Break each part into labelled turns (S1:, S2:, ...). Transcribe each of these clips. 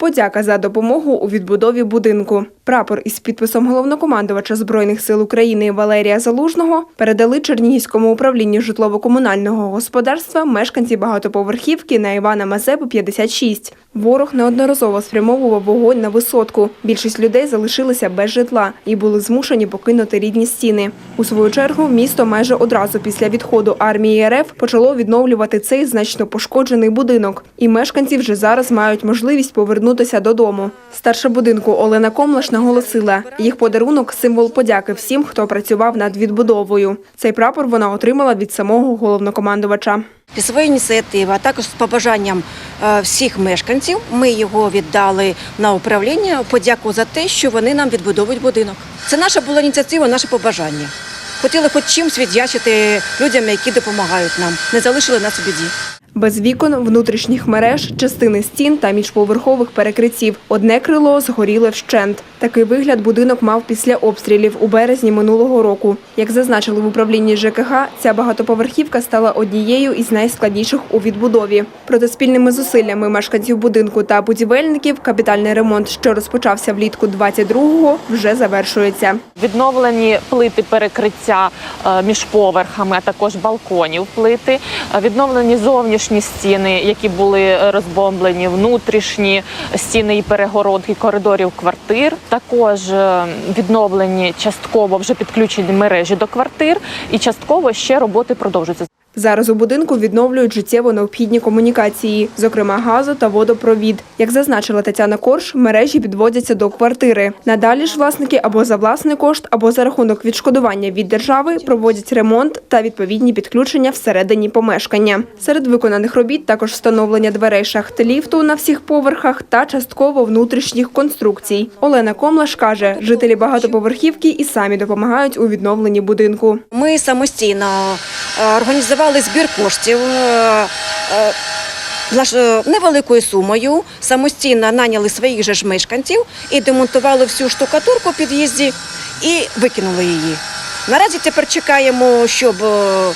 S1: Подяка за допомогу у відбудові будинку. Прапор із підписом головнокомандувача Збройних сил України Валерія Залужного передали Чернігівському управлінню житлово-комунального господарства мешканці багатоповерхівки на Івана Мазепи 56. Ворог неодноразово спрямовував вогонь на висотку. Більшість людей залишилися без житла і були змушені покинути рідні стіни. У свою чергу місто майже одразу після відходу армії РФ почало відновлювати цей значно пошкоджений будинок. І мешканці вже зараз мають можливість повернутися додому. Старша будинку Олена Комлаш наголосила, їх подарунок символ подяки всім, хто працював над відбудовою. Цей прапор вона отримала від самого головнокомандувача.
S2: Зі своєї ініціативи, а також з побажанням е, всіх мешканців, ми його віддали на управління. Подяку за те, що вони нам відбудовують будинок. Це наша була ініціатива, наше побажання. Хотіли хоч чимось віддячити людям, які допомагають нам, не залишили нас у біді.
S1: Без вікон, внутрішніх мереж, частини стін та міжповерхових перекриттів. Одне крило згоріле вщент. Такий вигляд будинок мав після обстрілів у березні минулого року. Як зазначили в управлінні ЖКГ, ця багатоповерхівка стала однією із найскладніших у відбудові. Проте спільними зусиллями мешканців будинку та будівельників капітальний ремонт, що розпочався влітку 22-го, вже завершується.
S3: Відновлені плити перекриття е, між поверхами, а також балконів плити. Е, Відновлені зовнішні стіни, які були е, розбомблені, внутрішні стіни і перегородки коридорів квартир. Також е, відновлені частково вже підключені мережі до квартир, і частково ще роботи продовжуються.
S1: Зараз у будинку відновлюють життєво необхідні комунікації, зокрема газу та водопровід. Як зазначила Тетяна Корж, мережі підводяться до квартири. Надалі ж власники або за власний кошт, або за рахунок відшкодування від держави проводять ремонт та відповідні підключення всередині помешкання. Серед виконаних робіт також встановлення дверей шахти ліфту на всіх поверхах та частково внутрішніх конструкцій. Олена Комлаш каже, жителі багатоповерхівки і самі допомагають у відновленні будинку.
S2: Ми самостійно організували збір коштів. е, е, е, Невеликою сумою самостійно наняли своїх же ж мешканців і демонтували всю штукатурку в під'їзді і викинули її. Наразі тепер чекаємо, щоб е,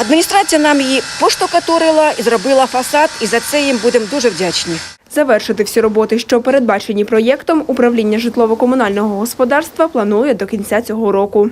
S2: адміністрація нам її поштукатурила і зробила фасад, і за це їм будемо дуже вдячні.
S1: Завершити всі роботи, що передбачені проєктом, управління житлово-комунального господарства планує до кінця цього року.